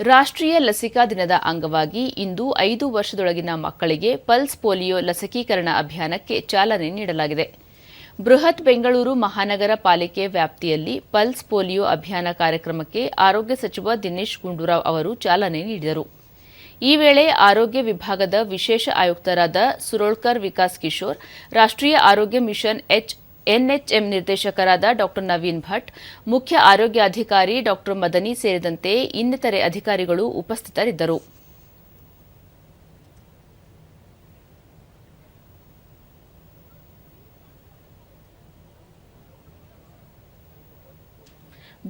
ರಾಷ್ಟ್ರೀಯ ಲಸಿಕಾ ದಿನದ ಅಂಗವಾಗಿ ಇಂದು ಐದು ವರ್ಷದೊಳಗಿನ ಮಕ್ಕಳಿಗೆ ಪಲ್ಸ್ ಪೋಲಿಯೋ ಲಸಿಕೀಕರಣ ಅಭಿಯಾನಕ್ಕೆ ಚಾಲನೆ ನೀಡಲಾಗಿದೆ. ಬೃಹತ್ ಬೆಂಗಳೂರು ಮಹಾನಗರ ಪಾಲಿಕೆ ವ್ಯಾಪ್ತಿಯಲ್ಲಿ ಪಲ್ಸ್ ಪೋಲಿಯೋ ಅಭಿಯಾನ ಕಾರ್ಯಕ್ರಮಕ್ಕೆ ಆರೋಗ್ಯ ಸಚಿವ ದಿನೇಶ್ ಗುಂಡೂರಾವ್ ಅವರು ಚಾಲನೆ ನೀಡಿದರು. ಈ ವೇಳೆ ಆರೋಗ್ಯ ವಿಭಾಗದ ವಿಶೇಷ ಆಯುಕ್ತರಾದ ಸುರೋಳ್ಕರ್ ವಿಕಾಸ್ ಕಿಶೋರ್, ರಾಷ್ಟ್ರೀಯ ಆರೋಗ್ಯ ಮಿಷನ್ ಎಚ್ ಎನ್ಎಚ್ಎಂ ನಿರ್ದೇಶಕರಾದ ಡಾ ನವೀನ್ ಭಟ್ ಮುಖ್ಯ ಆರೋಗ್ಯಾಧಿಕಾರಿ ಡಾ ಮದನಿ ಸೇರಿದಂತೆ ಇನ್ನಿತರೆ ಅಧಿಕಾರಿಗಳು ಉಪಸ್ಥಿತರಿದ್ದರು.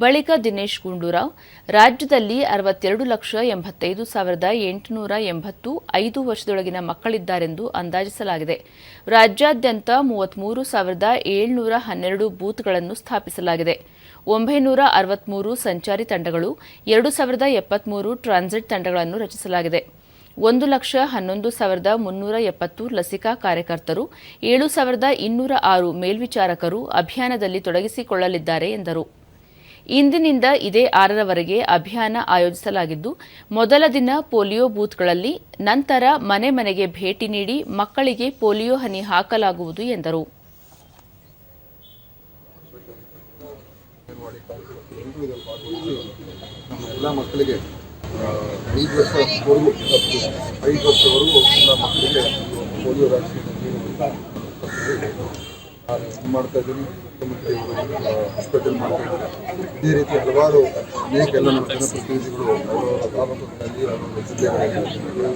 ಬಳಿಕ ದಿನೇಶ್ ಗುಂಡೂರಾವ್, ರಾಜ್ಯದಲ್ಲಿ ಅರವತ್ತೆರಡು ಲಕ್ಷ ಎಂಬತ್ತೈದು ಸಾವಿರದ ಎಂಟುನೂರ ಎಂಬತ್ತು ಐದು ವರ್ಷದೊಳಗಿನ ಮಕ್ಕಳಿದ್ದಾರೆಂದು ಅಂದಾಜಿಸಲಾಗಿದೆ. ರಾಜ್ಯಾದ್ಯಂತ ಮೂವತ್ಮೂರು ಸಾವಿರದ ಏಳ್ನೂರ ಹನ್ನೆರಡು ಬೂತ್ಗಳನ್ನು ಸ್ಥಾಪಿಸಲಾಗಿದೆ. ಒಂಬೈನೂರ ಅರವತ್ಮೂರು ಸಂಚಾರಿ ತಂಡಗಳು, ಎರಡು ಸಾವಿರದ ಎಪ್ಪತ್ಮೂರು ಟ್ರಾನ್ಸಿಟ್ ತಂಡಗಳನ್ನು ರಚಿಸಲಾಗಿದೆ. ಒಂದು ಲಕ್ಷ ಹನ್ನೊಂದು ಸಾವಿರದ ಮುನ್ನೂರ ಎಪ್ಪತ್ತು ಲಸಿಕಾ ಕಾರ್ಯಕರ್ತರು, ಏಳು ಸಾವಿರದ ಇನ್ನೂರ ಆರು ಮೇಲ್ವಿಚಾರಕರು ಅಭಿಯಾನದಲ್ಲಿ ತೊಡಗಿಸಿಕೊಳ್ಳಲಿದ್ದಾರೆ ಎಂದರು. ಇಂದಿನಿಂದ ಇದೇ ಆರರವರೆಗೆ ಅಭಿಯಾನ ಆಯೋಜಿಸಲಾಗಿದ್ದು, ಮೊದಲ ದಿನ ಪೋಲಿಯೋ ಬೂತ್ಗಳಲ್ಲಿ ನಂತರ ಮನೆ ಮನೆಗೆ ಭೇಟಿ ನೀಡಿ ಮಕ್ಕಳಿಗೆ ಪೋಲಿಯೋ ಹನಿ ಹಾಕಲಾಗುವುದು ಎಂದರು. ಐದು ವರ್ಷವರೆಗೂ ಮಕ್ಕಳಿಗೆ ಪೋಲಿಯೋ ವ್ಯಾಕ್ಸಿನ್ ಮಾಡ್ತಾ ಇದ್ದೀನಿ ಮುಖ್ಯಮಂತ್ರಿ ಹಾಸ್ಪಿಟಲ್ ಮಾಡ್ತಾ ಇದ್ದೀನಿ. ಇದೇ ರೀತಿ ಹಲವಾರು ಅನೇಕ ಎಲ್ಲ ಜನಪ್ರತಿನಿಧಿಗಳು ತಾಲೂಕುಗಳಲ್ಲಿ ಜಿಲ್ಲೆಗಳಲ್ಲಿ